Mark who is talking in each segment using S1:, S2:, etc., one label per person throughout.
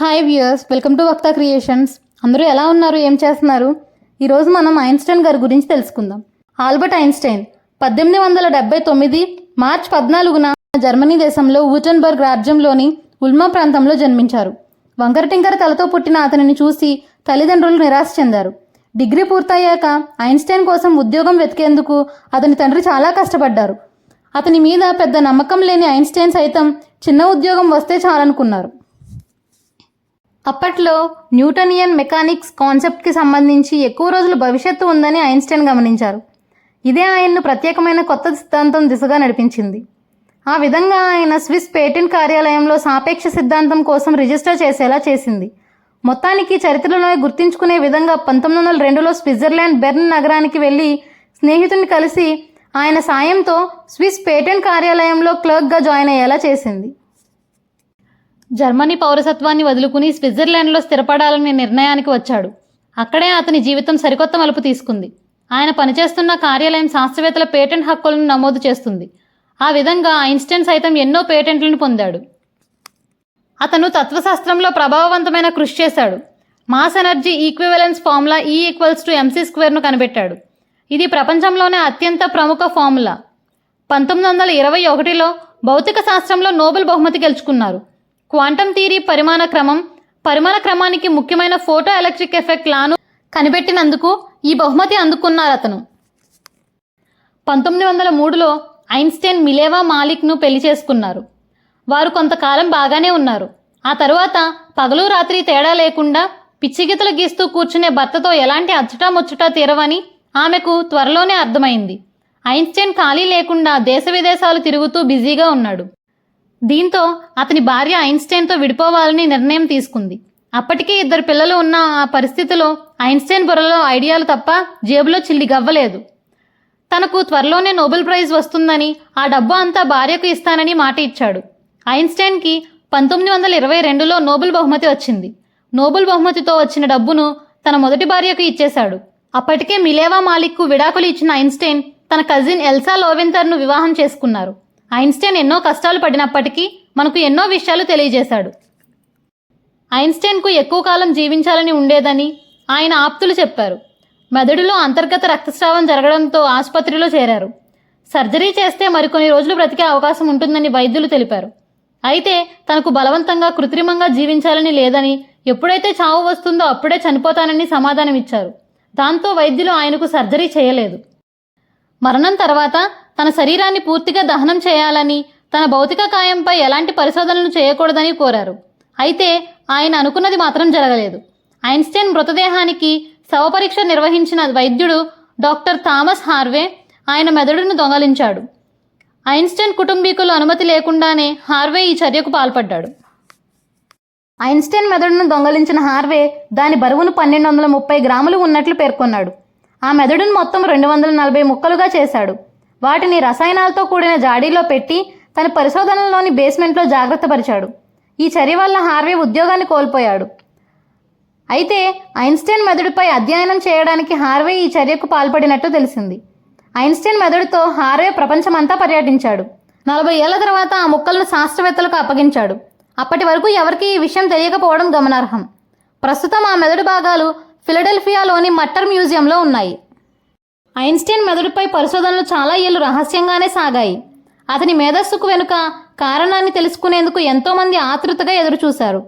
S1: hi viewers welcome to Vakta creations అందరూ ఎలా ఉన్నారు ఏం చేస్తున్నారు ఈరోజు మనం ఐన్స్టైన్ గారి గురించి తెలుసుకుందాం ఆల్బర్ట్ ఐన్స్టైన్ పద్దెనిమిది వందల డెబ్బై తొమ్మిది మార్చ్ పద్నాలుగున జర్మనీ దేశంలో ఊటన్బర్గ్ రాజ్యంలోని ఉల్మా ప్రాంతంలో జన్మించారు వంకరటింకర తలతో పుట్టిన అతనిని చూసి తల్లిదండ్రులు నిరాశ చెందారు డిగ్రీ పూర్తయ్యాక ఐన్స్టైన్ కోసం ఉద్యోగం వెతికేందుకు అతని తండ్రి చాలా కష్టపడ్డారు అతని మీద పెద్ద నమ్మకం లేని ఐన్స్టైన్ సైతం చిన్న ఉద్యోగం వస్తే చాలనుకున్నారు అప్పట్లో న్యూటనియన్ మెకానిక్స్ కాన్సెప్ట్కి సంబంధించి ఎక్కువ రోజులు భవిష్యత్తు ఉందని ఐన్స్టైన్ గమనించారు ఇదే ఆయన్ను ప్రత్యేకమైన కొత్త సిద్ధాంతం దిశగా నడిపించింది ఆ విధంగా ఆయన స్విస్ పేటెంట్ కార్యాలయంలో సాపేక్ష సిద్ధాంతం కోసం రిజిస్టర్ చేసేలా చేసింది మొత్తానికి చరిత్రలో గుర్తుంచుకునే విధంగా పంతొమ్మిది వందల రెండులో స్విట్జర్లాండ్ బెర్న్ నగరానికి వెళ్ళి స్నేహితుని కలిసి ఆయన సాయంతో స్విస్ పేటెంట్ కార్యాలయంలో క్లర్క్గా జాయిన్ అయ్యేలా చేసింది జర్మనీ పౌరసత్వాన్ని వదులుకుని స్విట్జర్లాండ్లో స్థిరపడాలనే నిర్ణయానికి వచ్చాడు అక్కడే అతని జీవితం సరికొత్త మలుపు తీసుకుంది ఆయన పనిచేస్తున్న కార్యాలయం శాస్త్రవేత్తల పేటెంట్ హక్కులను నమోదు చేస్తుంది ఆ విధంగా ఐన్స్టైన్ సైతం ఎన్నో పేటెంట్లను పొందాడు అతను తత్వశాస్త్రంలో ప్రభావవంతమైన కృషి చేశాడు mass energy equivalence formula E equals to MC స్క్వేర్ను కనిపెట్టాడు ఇది ప్రపంచంలోనే అత్యంత ప్రముఖ ఫార్ములా పంతొమ్మిది వందల ఇరవై ఒకటిలో భౌతిక శాస్త్రంలో నోబెల్ బహుమతి గెలుచుకున్నారు క్వాంటమ్ థియరీ పరిమాణ క్రమం పరిమాణ క్రమానికి ముఖ్యమైన ఫోటో ఎలక్ట్రిక్ ఎఫెక్ట్ లాను కనిపెట్టినందుకు ఈ బహుమతి అందుకున్నారు అతను పంతొమ్మిది వందల మూడులో ఐన్స్టైన్ మిలేవా మాలిక్ను పెళ్లి చేసుకున్నారు వారు కొంతకాలం బాగానే ఉన్నారు ఆ తరువాత పగలు రాత్రి తేడా లేకుండా పిచ్చిగీతలు గీస్తూ కూర్చునే భర్తతో ఎలాంటి అచ్చటా ముచ్చటా తీరవని ఆమెకు త్వరలోనే అర్థమైంది ఐన్స్టైన్ ఖాళీ లేకుండా దేశ విదేశాలు తిరుగుతూ బిజీగా ఉన్నాడు దీంతో అతని భార్య ఐన్స్టైన్తో విడిపోవాలని నిర్ణయం తీసుకుంది అప్పటికే ఇద్దరు పిల్లలు ఉన్న ఆ పరిస్థితిలో ఐన్స్టైన్ బుర్రలో ఐడియాలు తప్ప జేబులో చిల్లి గవ్వలేదు తనకు త్వరలోనే నోబెల్ ప్రైజ్ వస్తుందని ఆ డబ్బు అంతా భార్యకు ఇస్తానని మాట ఇచ్చాడు ఐన్స్టైన్కి పంతొమ్మిది వందల ఇరవై రెండులో నోబెల్ బహుమతి వచ్చింది నోబెల్ బహుమతితో వచ్చిన డబ్బును తన మొదటి భార్యకు ఇచ్చేశాడు అప్పటికే మిలేవా మాలిక్కు విడాకులు ఇచ్చిన ఐన్స్టైన్ తన కజిన్ ఎల్సా లోవెంతర్ను వివాహం చేసుకున్నారు ఐన్స్టైన్ ఎన్నో కష్టాలు పడినప్పటికీ మనకు ఎన్నో విషయాలు తెలియజేశాడు ఐన్స్టైన్కు ఎక్కువ కాలం జీవించాలని ఉండేదని ఆయన ఆప్తులు చెప్పారు మెదడులో అంతర్గత రక్తస్రావం జరగడంతో ఆసుపత్రిలో చేరారు సర్జరీ చేస్తే మరికొన్ని రోజులు బ్రతికే అవకాశం ఉంటుందని వైద్యులు తెలిపారు అయితే తనకు బలవంతంగా కృత్రిమంగా జీవించాలని లేదని ఎప్పుడైతే చావు వస్తుందో అప్పుడే చనిపోతానని సమాధానమిచ్చారు దాంతో వైద్యులు ఆయనకు సర్జరీ చేయలేదు మరణం తర్వాత తన శరీరాన్ని పూర్తిగా దహనం చేయాలని తన భౌతిక కాయంపై ఎలాంటి పరిశోధనలు చేయకూడదని కోరారు అయితే ఆయన అనుకున్నది మాత్రం జరగలేదు ఐన్స్టైన్ మృతదేహానికి శవపరీక్ష నిర్వహించిన వైద్యుడు డాక్టర్ థామస్ హార్వే ఆయన మెదడును దొంగలించాడు ఐన్స్టైన్ కుటుంబీకులు అనుమతి లేకుండానే హార్వే ఈ చర్యకు పాల్పడ్డాడు ఐన్స్టైన్ మెదడును దొంగలించిన హార్వే దాని బరువును పన్నెండు వందల ముప్పై గ్రాములు ఉన్నట్లు పేర్కొన్నాడు ఆ మెదడును మొత్తం రెండు వందల నలభై ముక్కలుగా చేశాడు వాటిని రసాయనాలతో కూడిన జాడీలో పెట్టి తన పరిశోధనలోని బేస్మెంట్లో జాగ్రత్తపరిచాడు ఈ చర్య వల్ల హార్వే ఉద్యోగాన్ని కోల్పోయాడు అయితే ఐన్స్టైన్ మెదడుపై అధ్యయనం చేయడానికి హార్వే ఈ చర్యకు పాల్పడినట్టు తెలిసింది ఐన్స్టైన్ మెదడుతో హార్వే ప్రపంచమంతా పర్యటించాడు నలభై ఏళ్ల తర్వాత ఆ ముక్కలను శాస్త్రవేత్తలకు అప్పగించాడు అప్పటి వరకు ఎవరికీ ఈ విషయం తెలియకపోవడం గమనార్హం ప్రస్తుతం ఆ మెదడు భాగాలు ఫిలడెల్ఫియాలోని మట్టర్ మ్యూజియంలో ఉన్నాయి ఐన్స్టైన్ మెదడుపై పరిశోధనలు చాలా ఏళ్ళు రహస్యంగానే సాగాయి అతని మేధస్సుకు వెనుక కారణాన్ని తెలుసుకునేందుకు ఎంతోమంది ఆతృతగా ఎదురుచూశారు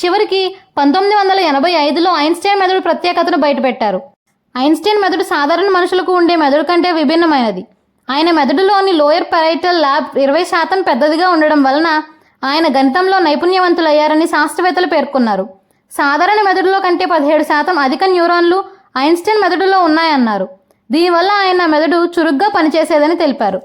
S1: చివరికి పంతొమ్మిది వందల ఎనభై ఐదులో ఐన్స్టైన్ మెదడు ప్రత్యేకతను బయటపెట్టారు ఐన్స్టైన్ మెదడు సాధారణ మనుషులకు ఉండే మెదడు కంటే విభిన్నమైనది ఆయన మెదడులోని లోయర్ పెరైటల్ ల్యాబ్ ఇరవై శాతం పెద్దదిగా ఉండడం వలన ఆయన గణితంలో నైపుణ్యవంతులయ్యారని శాస్త్రవేత్తలు పేర్కొన్నారు సాధారణ మెదడులో కంటే పదిహేడు శాతం అధిక న్యూరాన్లు ఐన్స్టీన్ మెదడులో ఉన్నాయన్నారు దీనివల్ల ఆయన మెదడు చురుగ్గా పనిచేసేదని తెలిపారు